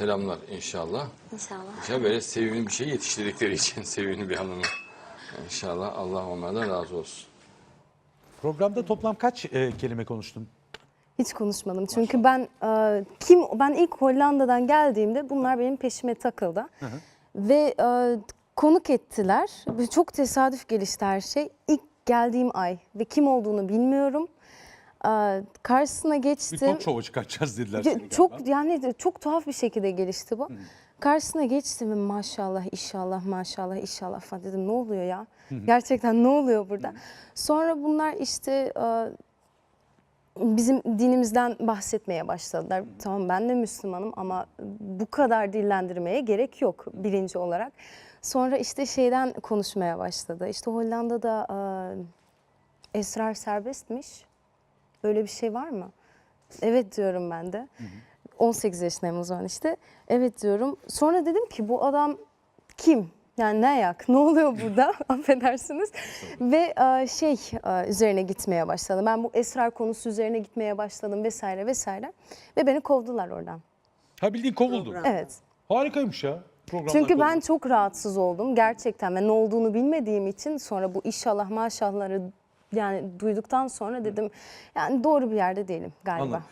selamlar inşallah. İnşallah. İnşallah böyle sevimli bir şey yetiştirdikleri için sevimli bir hanımı. İnşallah Allah onlardan razı olsun. Programda toplam kaç e, kelime konuştun? Hiç konuşmadım. Çünkü ben e, kim ben ilk Hollanda'dan geldiğimde bunlar benim peşime takıldı. Ve e, konuk ettiler. Çok tesadüf gelişti her şey. İlk geldiğim ay ve kim olduğunu bilmiyorum. E, karşısına Bir geçtim. talk show'a çıkartacağız dediler seni galiba. çok yani çok tuhaf bir şekilde gelişti bu. Karşısına geçtim ve maşallah inşallah maşallah inşallah falan dedim ne oluyor ya? Gerçekten ne oluyor burada? Sonra bunlar işte bizim dinimizden bahsetmeye başladılar. Tamam ben de Müslümanım ama bu kadar dillendirmeye gerek yok birinci olarak. Sonra işte şeyden konuşmaya başladı. İşte Hollanda'da esrar serbestmiş. Böyle bir şey var mı? Evet diyorum ben de. 18 yaşındayım o zaman işte. Evet diyorum. Sonra dedim ki bu adam kim? Yani ne ayak? Ne oluyor burada? Affedersiniz. Ve e, şey e, üzerine gitmeye başladım. Ben bu esrar konusu üzerine gitmeye başladım vesaire vesaire. Ve beni kovdular oradan. Ha bildiğin kovuldun. Evet. Harikaymış ya. Çünkü ben çok rahatsız oldum gerçekten ve ne olduğunu bilmediğim için sonra bu inşallah maşallahları yani duyduktan sonra dedim yani doğru bir yerde değilim galiba. Anladım.